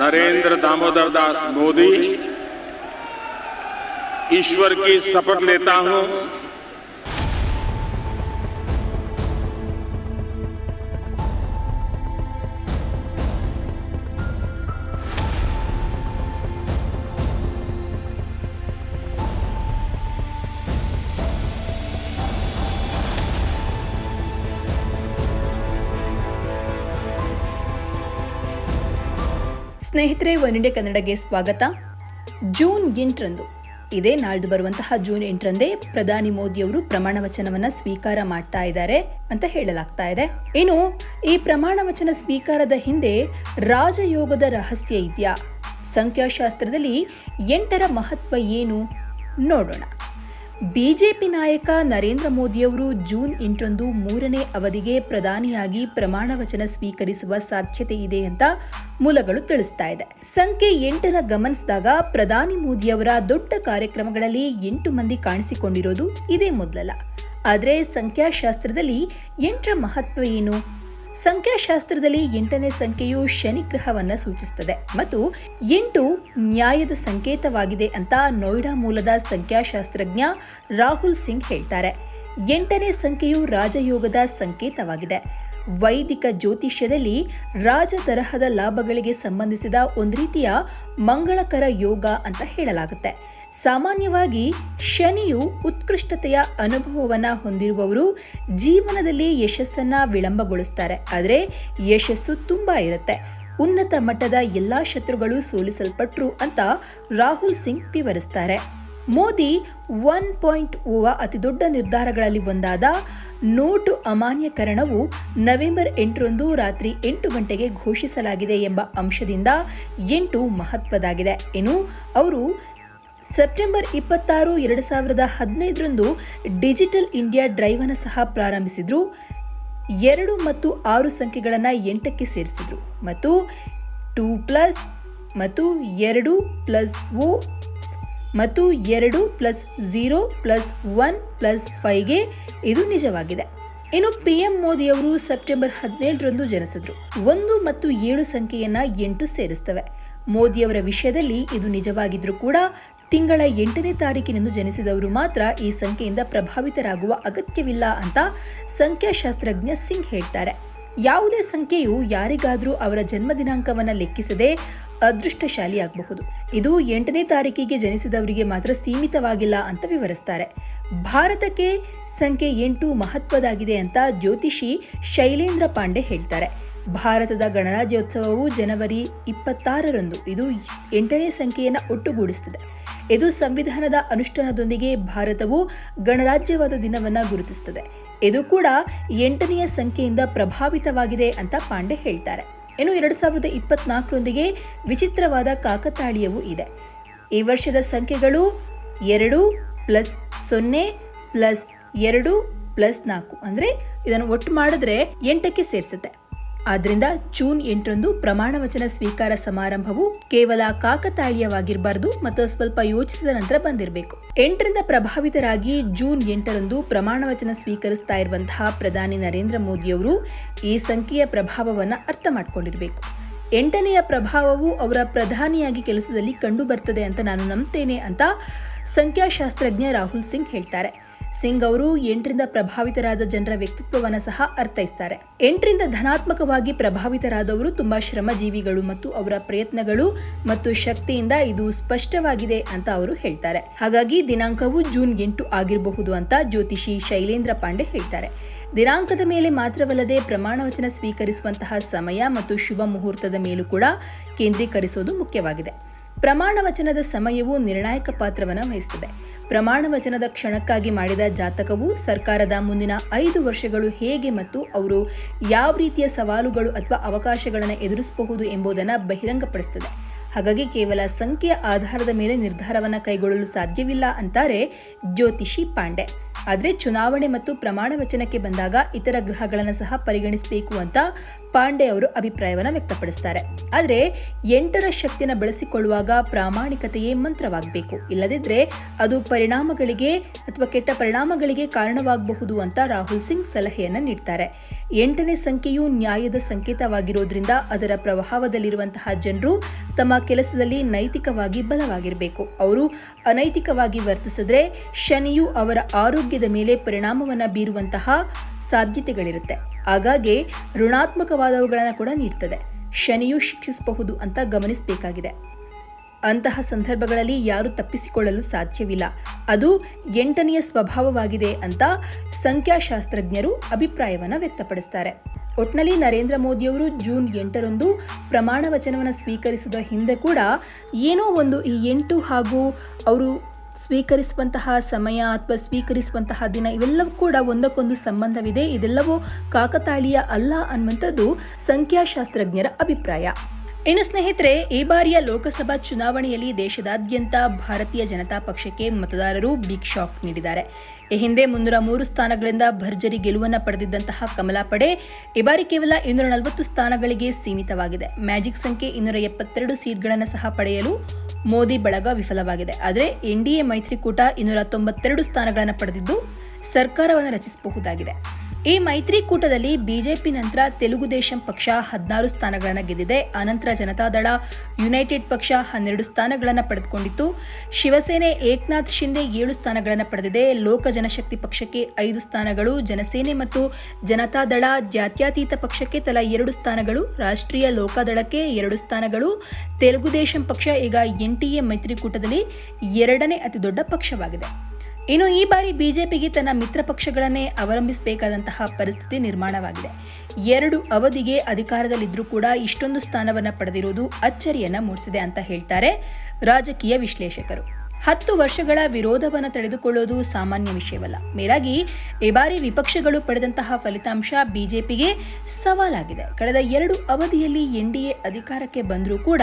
नरेंद्र दामोदर दास मोदी ईश्वर की शपथ लेता हूँ। ಸ್ನೇಹಿತರೆ, ಒನ್ ಇಂಡಿಯಾ ಕನ್ನಡಗೆ ಸ್ವಾಗತ. ಜೂನ್ ಎಂಟರಂದು. ಇದೇ ನಾಳ್ದು ಬರುವಂತಹ ಜೂನ್ ಎಂಟರಂದೇ ಪ್ರಧಾನಿ ಮೋದಿಯವರು ಪ್ರಮಾಣ ವಚನವನ್ನ ಸ್ವೀಕಾರ ಮಾಡ್ತಾ ಇದ್ದಾರೆ ಅಂತ ಹೇಳಲಾಗ್ತಾ ಇದೆ. ಇನ್ನು, ಈ ಪ್ರಮಾಣ ವಚನ ಸ್ವೀಕಾರದ ಹಿಂದೆ ರಾಜಯೋಗದ ರಹಸ್ಯ ಇದೆಯಾ? ಸಂಖ್ಯಾಶಾಸ್ತ್ರದಲ್ಲಿ ಎಂಟರ ಮಹತ್ವ ಏನು? ನೋಡೋಣ. ಬಿಜೆಪಿ ನಾಯಕ ನರೇಂದ್ರ ಮೋದಿಯವರು ಜೂನ್ ಎಂಟರಂದು ಮೂರನೇ ಅವಧಿಗೆ ಪ್ರಧಾನಿಯಾಗಿ ಪ್ರಮಾಣ ವಚನ ಸ್ವೀಕರಿಸುವ ಸಾಧ್ಯತೆ ಇದೆ ಅಂತ ಮೂಲಗಳು ತಿಳಿಸ್ತಾ ಇದೆ. ಸಂಖ್ಯೆ ಎಂಟರ ಗಮನಿಸಿದಾಗ ಪ್ರಧಾನಿ ಮೋದಿಯವರ ದೊಡ್ಡ ಕಾರ್ಯಕ್ರಮಗಳಲ್ಲಿ ಎಂಟು ಮಂದಿ ಕಾಣಿಸಿಕೊಂಡಿರೋದು ಇದೇ ಮೊದಲಲ್ಲ. ಆದರೆ ಸಂಖ್ಯಾಶಾಸ್ತ್ರದಲ್ಲಿ ಎಂಟರ ಮಹತ್ವ ಏನು? ಸಂಖ್ಯಾಶಾಸ್ತ್ರದಲ್ಲಿ ಎಂಟನೇ ಸಂಖ್ಯೆಯು ಶನಿ ಗ್ರಹವನ್ನ ಸೂಚಿಸುತ್ತದೆ ಮತ್ತು ಎಂಟು ನ್ಯಾಯದ ಸಂಕೇತವಾಗಿದೆ ಅಂತ ನೋಯ್ಡಾ ಮೂಲದ ಸಂಖ್ಯಾಶಾಸ್ತ್ರಜ್ಞ ರಾಹುಲ್ ಸಿಂಗ್ ಹೇಳ್ತಾರೆ. ಎಂಟನೇ ಸಂಖ್ಯೆಯು ರಾಜಯೋಗದ ಸಂಕೇತವಾಗಿದೆ. ವೈದಿಕ ಜ್ಯೋತಿಷ್ಯದಲ್ಲಿ ರಾಜ ತರಹದ ಲಾಭಗಳಿಗೆ ಸಂಬಂಧಿಸಿದ ಒಂದು ರೀತಿಯ ಮಂಗಳಕರ ಯೋಗ ಅಂತ ಹೇಳಲಾಗುತ್ತೆ. ಸಾಮಾನ್ಯವಾಗಿ ಶನಿಯು ಉತ್ಕೃಷ್ಟತೆಯ ಅನುಭವವನ್ನು ಹೊಂದಿರುವವರು ಜೀವನದಲ್ಲಿ ಯಶಸ್ಸನ್ನು ವಿಳಂಬಗೊಳಿಸ್ತಾರೆ. ಆದರೆ ಯಶಸ್ಸು ತುಂಬ ಇರುತ್ತೆ. ಉನ್ನತ ಮಟ್ಟದ ಎಲ್ಲ ಶತ್ರುಗಳು ಸೋಲಿಸಲ್ಪಟ್ರು ಅಂತ ರಾಹುಲ್ ಸಿಂಗ್ ವಿವರಿಸ್ತಾರೆ. ಮೋದಿ ಒನ್ ಪಾಯಿಂಟ್ ಓವ ಅತಿದೊಡ್ಡ ನಿರ್ಧಾರಗಳಲ್ಲಿ ಒಂದಾದ ನೋಟು ಅಮಾನ್ಯಕರಣವು ನವೆಂಬರ್ ಎಂಟರಂದು ರಾತ್ರಿ ಎಂಟು ಗಂಟೆಗೆ ಘೋಷಿಸಲಾಗಿದೆ ಎಂಬ ಅಂಶದಿಂದ ಎಂಟು ಮಹತ್ವದಾಗಿದೆ. ಇನ್ನು ಅವರು ಸೆಪ್ಟೆಂಬರ್ ಇಪ್ಪತ್ತಾರು, ಎರಡು ಸಾವಿರದ ಹದಿನೈದರಂದು ಡಿಜಿಟಲ್ ಇಂಡಿಯಾ ಡ್ರೈವ್ ಅನ್ನು ಸಹ ಪ್ರಾರಂಭಿಸಿದ್ರು. ಎರಡು ಮತ್ತು ಆರು ಸಂಖ್ಯೆಗಳನ್ನು ಎಂಟಕ್ಕೆ ಸೇರಿಸಿದ್ರು. ಮತ್ತು ಟೂ ಪ್ಲಸ್, ಮತ್ತು ಎರಡು ಪ್ಲಸ್ ಓ, ಮತ್ತು ಎರಡು plus zero plus one plus ಫೈವ್ಗೆ ಇದು ನಿಜವಾಗಿದೆ. ಇನ್ನು ಪಿ ಎಂ ಮೋದಿಯವರು ಸೆಪ್ಟೆಂಬರ್ ಹದಿನೇಳರಂದು ಜನಿಸಿದ್ರು. ಒಂದು ಮತ್ತು ಏಳು ಸಂಖ್ಯೆಯನ್ನು ಎಂಟು ಸೇರಿಸ್ತವೆ. ಮೋದಿಯವರ ವಿಷಯದಲ್ಲಿ ಇದು ನಿಜವಾಗಿದ್ರೂ ಕೂಡ ತಿಂಗಳ ಎಂಟನೇ ತಾರೀಕಿನಂದು ಜನಿಸಿದವರು ಮಾತ್ರ ಈ ಸಂಖ್ಯೆಯಿಂದ ಪ್ರಭಾವಿತರಾಗುವ ಅಗತ್ಯವಿಲ್ಲ ಅಂತ ಸಂಖ್ಯಾಶಾಸ್ತ್ರಜ್ಞ ಸಿಂಗ್ ಹೇಳ್ತಾರೆ. ಯಾವುದೇ ಸಂಖ್ಯೆಯು ಯಾರಿಗಾದರೂ ಅವರ ಜನ್ಮ ದಿನಾಂಕವನ್ನು ಲೆಕ್ಕಿಸದೆ ಅದೃಷ್ಟಶಾಲಿಯಾಗಬಹುದು. ಇದು ಎಂಟನೇ ತಾರೀಕಿಗೆ ಜನಿಸಿದವರಿಗೆ ಮಾತ್ರ ಸೀಮಿತವಾಗಿಲ್ಲ ಅಂತ ವಿವರಿಸ್ತಾರೆ. ಭಾರತಕ್ಕೆ ಸಂಖ್ಯೆ ಎಂಟು ಮಹತ್ವದಾಗಿದೆ ಅಂತ ಜ್ಯೋತಿಷಿ ಶೈಲೇಂದ್ರ ಪಾಂಡೆ ಹೇಳ್ತಾರೆ. ಭಾರತದ ಗಣರಾಜ್ಯೋತ್ಸವವು ಜನವರಿ ಇಪ್ಪತ್ತಾರರಂದು ಇದು ಎಂಟನೇ ಸಂಖ್ಯೆಯನ್ನು ಒಟ್ಟುಗೂಡಿಸುತ್ತದೆ. ಇದು ಸಂವಿಧಾನದ ಅನುಷ್ಠಾನದೊಂದಿಗೆ ಭಾರತವು ಗಣರಾಜ್ಯವಾದ ದಿನವನ್ನು ಗುರುತಿಸುತ್ತದೆ. ಇದು ಕೂಡ ಎಂಟನೆಯ ಸಂಖ್ಯೆಯಿಂದ ಪ್ರಭಾವಿತವಾಗಿದೆ ಅಂತ ಪಾಂಡೆ ಹೇಳ್ತಾರೆ. ಇನ್ನು ಎರಡು ಸಾವಿರದ ಇಪ್ಪತ್ನಾಲ್ಕರೊಂದಿಗೆ ವಿಚಿತ್ರವಾದ ಕಾಕತಾಳೀಯವೂ ಇದೆ. ಈ ವರ್ಷದ ಸಂಖ್ಯೆಗಳು ಎರಡು ಪ್ಲಸ್ ಸೊನ್ನೆ ಪ್ಲಸ್ ಎರಡು ಪ್ಲಸ್ ನಾಲ್ಕು. ಅಂದರೆ ಇದನ್ನು ಒಟ್ಟು ಮಾಡಿದ್ರೆ ಎಂಟಕ್ಕೆ ಸೇರಿಸುತ್ತೆ. ಆದ್ರಿಂದ ಜೂನ್ ಎಂಟರಂದು ಪ್ರಮಾಣ ವಚನ ಸ್ವೀಕಾರ ಸಮಾರಂಭವು ಕೇವಲ ಕಾಕತಾಳೀಯವಾಗಿರಬಾರದು ಮತ್ತು ಸ್ವಲ್ಪ ಯೋಚಿಸಿದ ನಂತರ ಬಂದಿರಬೇಕು. ಎಂಟರಿಂದ ಪ್ರಭಾವಿತರಾಗಿ ಜೂನ್ ಎಂಟರಂದು ಪ್ರಮಾಣ ವಚನ ಸ್ವೀಕರಿಸ್ತಾ ಇರುವಂತಹ ಪ್ರಧಾನಿ ನರೇಂದ್ರ ಮೋದಿಯವರು ಈ ಸಂಖ್ಯೆಯ ಪ್ರಭಾವವನ್ನು ಅರ್ಥ ಮಾಡಿಕೊಂಡಿರಬೇಕು. ಎಂಟನೆಯ ಪ್ರಭಾವವು ಅವರ ಪ್ರಧಾನಿಯಾಗಿ ಕೆಲಸದಲ್ಲಿ ಕಂಡು ಬರ್ತದೆ ಅಂತ ನಾನು ನಂಬ್ತೇನೆ ಅಂತ ಸಂಖ್ಯಾಶಾಸ್ತ್ರಜ್ಞ ರಾಹುಲ್ ಸಿಂಗ್ ಹೇಳ್ತಾರೆ. ಸಿಂಗ್ ಅವರು ಎಂಟರಿಂದ ಪ್ರಭಾವಿತರಾದ ಜನರ ವ್ಯಕ್ತಿತ್ವವನ್ನು ಸಹ ಅರ್ಥೈಸ್ತಾರೆ. ಎಂಟರಿಂದ ಧನಾತ್ಮಕವಾಗಿ ಪ್ರಭಾವಿತರಾದವರು ತುಂಬಾ ಶ್ರಮಜೀವಿಗಳು ಮತ್ತು ಅವರ ಪ್ರಯತ್ನಗಳು ಮತ್ತು ಶಕ್ತಿಯಿಂದ ಇದು ಸ್ಪಷ್ಟವಾಗಿದೆ ಅಂತ ಅವರು ಹೇಳ್ತಾರೆ. ಹಾಗಾಗಿ ದಿನಾಂಕವು ಜೂನ್ ಎಂಟು ಆಗಿರಬಹುದು ಅಂತ ಜ್ಯೋತಿಷಿ ಶೈಲೇಂದ್ರ ಪಾಂಡೆ ಹೇಳ್ತಾರೆ. ದಿನಾಂಕದ ಮೇಲೆ ಮಾತ್ರವಲ್ಲದೆ ಪ್ರಮಾಣ ವಚನ ಸ್ವೀಕರಿಸುವಂತಹ ಸಮಯ ಮತ್ತು ಶುಭ ಮುಹೂರ್ತದ ಮೇಲೂ ಕೂಡ ಕೇಂದ್ರೀಕರಿಸೋದು ಮುಖ್ಯವಾಗಿದೆ. ಪ್ರಮಾಣ ವಚನದ ಸಮಯವು ನಿರ್ಣಾಯಕ ಪಾತ್ರವನ್ನು ವಹಿಸುತ್ತದೆ ಪ್ರಮಾಣ ವಚನದ ಕ್ಷಣಕ್ಕಾಗಿ ಮಾಡಿದ ಜಾತಕವು ಸರ್ಕಾರದ ಮುಂದಿನ ಐದು ವರ್ಷಗಳು ಹೇಗೆ ಮತ್ತು ಅವರು ಯಾವ ರೀತಿಯ ಸವಾಲುಗಳು ಅಥವಾ ಅವಕಾಶಗಳನ್ನು ಎದುರಿಸಬಹುದು ಎಂಬುದನ್ನು ಬಹಿರಂಗಪಡಿಸುತ್ತದೆ ಹಾಗಾಗಿ ಕೇವಲ ಸಂಖ್ಯೆಯ ಆಧಾರದ ಮೇಲೆ ನಿರ್ಧಾರವನ್ನು ಕೈಗೊಳ್ಳಲು ಸಾಧ್ಯವಿಲ್ಲ ಅಂತಾರೆ ಜ್ಯೋತಿಷಿ ಪಾಂಡೆ. ಆದರೆ ಚುನಾವಣೆ ಮತ್ತು ಪ್ರಮಾಣ ವಚನಕ್ಕೆ ಬಂದಾಗ ಇತರ ಗ್ರಹಗಳನ್ನು ಸಹ ಪರಿಗಣಿಸಬೇಕು ಅಂತ ಪಾಂಡೆ ಅವರು ಅಭಿಪ್ರಾಯವನ್ನು ವ್ಯಕ್ತಪಡಿಸ್ತಾರೆ. ಆದರೆ, ಎಂಟರ ಶಕ್ತಿಯನ್ನು ಬಳಸಿಕೊಳ್ಳುವಾಗ ಪ್ರಾಮಾಣಿಕತೆಯೇ ಮಂತ್ರವಾಗಬೇಕು. ಇಲ್ಲದಿದ್ದರೆ ಅದು ಪರಿಣಾಮಗಳಿಗೆ ಅಥವಾ ಕೆಟ್ಟ ಪರಿಣಾಮಗಳಿಗೆ ಕಾರಣವಾಗಬಹುದು ಅಂತ ರಾಹುಲ್ ಸಿಂಗ್ ಸಲಹೆಯನ್ನು ನೀಡ್ತಾರೆ. ಎಂಟನೇ ಸಂಖ್ಯೆಯು ನ್ಯಾಯದ ಸಂಕೇತವಾಗಿರೋದ್ರಿಂದ ಅದರ ಪ್ರಭಾವದಲ್ಲಿರುವಂತಹ ಜನರು ತಮ್ಮ ಕೆಲಸದಲ್ಲಿ ನೈತಿಕವಾಗಿ ಬಲವಾಗಿರಬೇಕು. ಅವರು ಅನೈತಿಕವಾಗಿ ವರ್ತಿಸಿದ್ರೆ ಶನಿಯು ಅವರ ಆರೋಗ್ಯದ ಮೇಲೆ ಪರಿಣಾಮವನ್ನು ಬೀರುವಂತಹ ಸಾಧ್ಯತೆಗಳಿರುತ್ತೆ. ಹಾಗಾಗಿ ಋಣಾತ್ಮಕವಾದವುಗಳನ್ನು ಕೂಡ ನೀಡ್ತದೆ. ಶನಿಯು ಶಿಕ್ಷಿಸಬಹುದು ಅಂತ ಗಮನಿಸಬೇಕಾಗಿದೆ. ಅಂತಹ ಸಂದರ್ಭಗಳಲ್ಲಿ ಯಾರು ತಪ್ಪಿಸಿಕೊಳ್ಳಲು ಸಾಧ್ಯವಿಲ್ಲ. ಅದು ಎಂಟನೆಯ ಸ್ವಭಾವವಾಗಿದೆ ಅಂತ ಸಂಖ್ಯಾಶಾಸ್ತ್ರಜ್ಞರು ಅಭಿಪ್ರಾಯವನ್ನು ವ್ಯಕ್ತಪಡಿಸ್ತಾರೆ. ಒಟ್ನಲ್ಲಿ ನರೇಂದ್ರ ಮೋದಿಯವರು ಜೂನ್ ಎಂಟರಂದು ಪ್ರಮಾಣ ವಚನವನ್ನು ಸ್ವೀಕರಿಸಿದ ಹಿಂದೆ ಕೂಡ ಏನೋ ಒಂದು ಈ ಎಂಟು ಹಾಗೂ ಅವರು ಸ್ವೀಕರಿಸುವಂತಹ ಸಮಯ ಅಥವಾ ಸ್ವೀಕರಿಸುವಂತಹ ದಿನ ಇವೆಲ್ಲವೂ ಕೂಡ ಒಂದಕ್ಕೊಂದು ಸಂಬಂಧವಿದೆ. ಇದೆಲ್ಲವೂ ಕಾಕತಾಳೀಯ ಅಲ್ಲ ಅನ್ನುವಂಥದ್ದು ಸಂಖ್ಯಾಶಾಸ್ತ್ರಜ್ಞರ ಅಭಿಪ್ರಾಯ. ಇನ್ನು ಸ್ನೇಹಿತರೆ, ಈ ಬಾರಿಯ ಲೋಕಸಭಾ ಚುನಾವಣೆಯಲ್ಲಿ ದೇಶದಾದ್ಯಂತ ಭಾರತೀಯ ಜನತಾ ಪಕ್ಷಕ್ಕೆ ಮತದಾರರು ಬಿಗ್ ಶಾಕ್ ನೀಡಿದ್ದಾರೆ. ಈ ಹಿಂದೆ ಮುನ್ನೂರ ಮೂರು ಸ್ಥಾನಗಳಿಂದ ಭರ್ಜರಿ ಗೆಲುವನ್ನು ಪಡೆದಿದ್ದಂತಹ ಕಮಲಾ ಪಡೆ ಈ ಬಾರಿ ಕೇವಲ ಇನ್ನೂರ ನಲವತ್ತು ಸ್ಥಾನಗಳಿಗೆ ಸೀಮಿತವಾಗಿದೆ. ಮ್ಯಾಜಿಕ್ ಸಂಖ್ಯೆ ಇನ್ನೂರ ಎಪ್ಪತ್ತೆರಡು ಸೀಟ್ಗಳನ್ನು ಸಹ ಪಡೆಯಲು ಮೋದಿ ಬಳಗ ವಿಫಲವಾಗಿದೆ. ಆದರೆ ಎನ್ಡಿಎ ಮೈತ್ರಿಕೂಟ ಇನ್ನೂರ ತೊಂಬತ್ತೆರಡು ಸ್ಥಾನಗಳನ್ನು ಪಡೆದಿದ್ದು ಸರ್ಕಾರವನ್ನು ರಚಿಸಬಹುದಾಗಿದೆ. ಈ ಮೈತ್ರಿಕೂಟದಲ್ಲಿ ಬಿಜೆಪಿ ನಂತರ ತೆಲುಗು ದೇಶಂ ಪಕ್ಷ ಹದಿನಾರು ಸ್ಥಾನಗಳನ್ನು ಗೆದ್ದಿದೆ. ಅನಂತರ ಜನತಾದಳ ಯುನೈಟೆಡ್ ಪಕ್ಷ ಹನ್ನೆರಡು ಸ್ಥಾನಗಳನ್ನು ಪಡೆದುಕೊಂಡಿತ್ತು. ಶಿವಸೇನೆ ಏಕನಾಥ್ ಶಿಂದೆ ಏಳು ಸ್ಥಾನಗಳನ್ನು ಪಡೆದಿದೆ. ಲೋಕ ಜನಶಕ್ತಿ ಪಕ್ಷಕ್ಕೆ ಐದು ಸ್ಥಾನಗಳು, ಜನಸೇನೆ ಮತ್ತು ಜನತಾದಳ ಜಾತ್ಯತೀತ ಪಕ್ಷಕ್ಕೆ ತಲಾ ಎರಡು ಸ್ಥಾನಗಳು, ರಾಷ್ಟ್ರೀಯ ಲೋಕದಳಕ್ಕೆ ಎರಡು ಸ್ಥಾನಗಳು. ತೆಲುಗು ದೇಶಂ ಪಕ್ಷ ಈಗ ಎನ್ಟಿಎ ಮೈತ್ರಿಕೂಟದಲ್ಲಿ ಎರಡನೇ ಅತಿದೊಡ್ಡ ಪಕ್ಷವಾಗಿದೆ. ಇನ್ನು ಈ ಬಾರಿ ಬಿಜೆಪಿಗೆ ತನ್ನ ಮಿತ್ರ ಪಕ್ಷಗಳನ್ನೇ ಅವಲಂಬಿಸಬೇಕಾದಂತಹ ಪರಿಸ್ಥಿತಿ ನಿರ್ಮಾಣವಾಗಿದೆ. ಎರಡು ಅವಧಿಗೆ ಅಧಿಕಾರದಲ್ಲಿದ್ದರೂ ಕೂಡ ಇಷ್ಟೊಂದು ಸ್ಥಾನವನ್ನು ಪಡೆದಿರುವುದು ಅಚ್ಚರಿಯನ್ನ ಮೂಡಿಸಿದೆ ಅಂತ ಹೇಳ್ತಾರೆ ರಾಜಕೀಯ ವಿಶ್ಲೇಷಕರು. ಹತ್ತು ವರ್ಷಗಳ ವಿರೋಧವನ್ನು ತಡೆದುಕೊಳ್ಳೋದು ಸಾಮಾನ್ಯ ವಿಷಯವಲ್ಲ. ಮೇಲಾಗಿ, ಈ ಬಾರಿ ವಿಪಕ್ಷಗಳು ಪಡೆದಂತಹ ಫಲಿತಾಂಶ ಬಿಜೆಪಿಗೆ ಸವಾಲಾಗಿದೆ. ಕಳೆದ ಎರಡು ಅವಧಿಯಲ್ಲಿ ಎನ್ಡಿಎ ಅಧಿಕಾರಕ್ಕೆ ಬಂದರೂ ಕೂಡ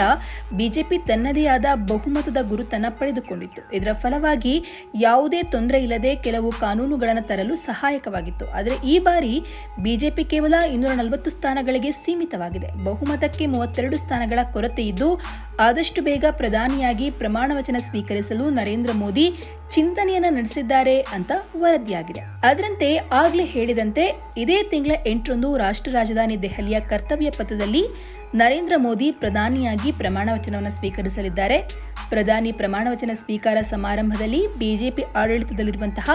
ಬಿಜೆಪಿ ತನ್ನದೇ ಆದ ಬಹುಮತದ ಗುರುತನ್ನು ಪಡೆದುಕೊಂಡಿತ್ತು. ಇದರ ಫಲವಾಗಿ ಯಾವುದೇ ತೊಂದರೆ ಇಲ್ಲದೆ ಕೆಲವು ಕಾನೂನುಗಳನ್ನು ತರಲು ಸಹಾಯಕವಾಗಿತ್ತು. ಆದರೆ ಈ ಬಾರಿ ಬಿಜೆಪಿ ಕೇವಲ ಇನ್ನೂರ ನಲವತ್ತು ಸ್ಥಾನಗಳಿಗೆ ಸೀಮಿತವಾಗಿದೆ. ಬಹುಮತಕ್ಕೆ ಮೂವತ್ತೆರಡು ಸ್ಥಾನಗಳ ಕೊರತೆ ಇದ್ದು, ಆದಷ್ಟು ಬೇಗ ಪ್ರಧಾನಿಯಾಗಿ ಪ್ರಮಾಣ ವಚನ ಸ್ವೀಕರಿಸಲು ನರೇಂದ್ರ ಮೋದಿ ಚಿಂತನೆಯನ್ನ ನಡೆಸಿದ್ದಾರೆ ಅಂತ ವರದಿಯಾಗಿದೆ. ಅದರಂತೆ ಆಗ್ಲೇ ಹೇಳಿದಂತೆ ಇದೇ ತಿಂಗಳ ಎಂಟರಂದು ರಾಷ್ಟ್ರ ರಾಜಧಾನಿ ದೆಹಲಿಯ ಕರ್ತವ್ಯ ಪಥದಲ್ಲಿ ನರೇಂದ್ರ ಮೋದಿ ಪ್ರಧಾನಿಯಾಗಿ ಪ್ರಮಾಣ ವಚನವನ್ನು ಸ್ವೀಕರಿಸಲಿದ್ದಾರೆ. ಪ್ರಧಾನಿ ಪ್ರಮಾಣ ವಚನ ಸ್ವೀಕಾರ ಸಮಾರಂಭದಲ್ಲಿ ಬಿಜೆಪಿ ಆಡಳಿತದಲ್ಲಿರುವಂತಹ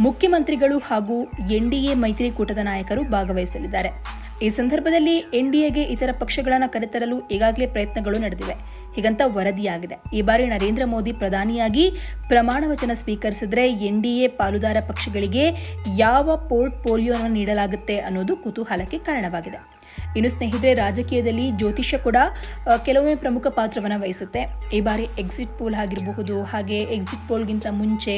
ಮುಖ್ಯಮಂತ್ರಿಗಳು ಹಾಗೂ ಎನ್ಡಿಎ ಮೈತ್ರಿಕೂಟದ ನಾಯಕರು ಭಾಗವಹಿಸಲಿದ್ದಾರೆ. ಈ ಸಂದರ್ಭದಲ್ಲಿ ಎನ್ಡಿಎಗೆ ಇತರ ಪಕ್ಷಗಳನ್ನು ಕರೆತರಲು ಈಗಾಗಲೇ ಪ್ರಯತ್ನಗಳು ನಡೆದಿವೆ. ಹೀಗಂತ ವರದಿಯಾಗಿದೆ. ಈ ಬಾರಿ ನರೇಂದ್ರ ಮೋದಿ ಪ್ರಧಾನಿಯಾಗಿ ಪ್ರಮಾಣ ವಚನ ಸ್ವೀಕರಿಸಿದ್ರೆ ಎನ್ಡಿಎ ಪಾಲುದಾರ ಪಕ್ಷಗಳಿಗೆ ಯಾವ ಪೋರ್ಟ್ ಪೋಲಿಯೋವನ್ನು ನೀಡಲಾಗುತ್ತೆ ಅನ್ನೋದು ಕುತೂಹಲಕ್ಕೆ ಕಾರಣವಾಗಿದೆ. ಇನ್ನು ಸ್ನೇಹಿತರೆ, ರಾಜಕೀಯದಲ್ಲಿ ಜ್ಯೋತಿಷ್ಯ ಕೂಡ ಕೆಲವೊಮ್ಮೆ ಪ್ರಮುಖ ಪಾತ್ರವನ್ನು ವಹಿಸುತ್ತೆ. ಈ ಬಾರಿ ಎಕ್ಸಿಟ್ ಪೋಲ್ ಆಗಿರಬಹುದು, ಹಾಗೆ ಎಕ್ಸಿಟ್ ಪೋಲ್ಗಿಂತ ಮುಂಚೆ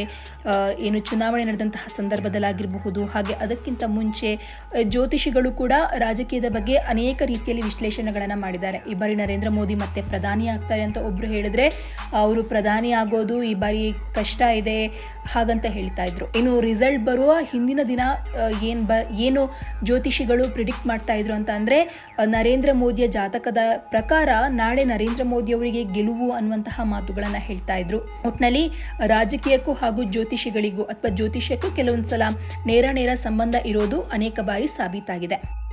ಏನು ಚುನಾವಣೆ ನಡೆದಂತಹ ಸಂದರ್ಭದಲ್ಲಾಗಿರಬಹುದು, ಹಾಗೆ ಅದಕ್ಕಿಂತ ಮುಂಚೆ ಜ್ಯೋತಿಷಿಗಳು ಕೂಡ ರಾಜಕೀಯದ ಬಗ್ಗೆ ಅನೇಕ ರೀತಿಯಲ್ಲಿ ವಿಶ್ಲೇಷಣೆಗಳನ್ನು ಮಾಡಿದ್ದಾರೆ. ಈ ಬಾರಿ ನರೇಂದ್ರ ಮೋದಿ ಮತ್ತೆ ಪ್ರಧಾನಿ ಆಗ್ತಾರೆ ಅಂತ ಒಬ್ಬರು ಹೇಳಿದ್ರೆ, ಅವರು ಪ್ರಧಾನಿ ಆಗೋದು ಈ ಬಾರಿ ಕಷ್ಟ ಇದೆ ಹಾಗಂತ ಹೇಳ್ತಾ ಇದ್ರು. ಇನ್ನು ರಿಸಲ್ಟ್ ಬರುವ ಹಿಂದಿನ ದಿನ ಏನು ಬ, ಏನು ಜ್ಯೋತಿಷಿಗಳು ಪ್ರಿಡಿಕ್ಟ್ ಮಾಡ್ತಾ ಇದ್ರು ಅಂತ ಅಂದರೆ ನರೇಂದ್ರ ಮೋದಿಯ ಜಾತಕದ ಪ್ರಕಾರ ನಾಳೆ ನರೇಂದ್ರ ಮೋದಿ ಅವರಿಗೆ ಗೆಲುವು ಅನ್ನುವಂತಹ ಮಾತುಗಳನ್ನು ಹೇಳ್ತಾ ಇದ್ರು. ಒಟ್ನಲ್ಲಿ ರಾಜಕೀಯಕ್ಕೂ ಹಾಗೂ ಜ್ಯೋತಿಷಿಗಳಿಗೂ ಅಥವಾ ಜ್ಯೋತಿಷ್ಯಕ್ಕೂ ಕೆಲವೊಂದು ಸಲ ನೇರ ನೇರ ಸಂಬಂಧ ಇರೋದು ಅನೇಕ ಬಾರಿ ಸಾಬೀತಾಗಿದೆ.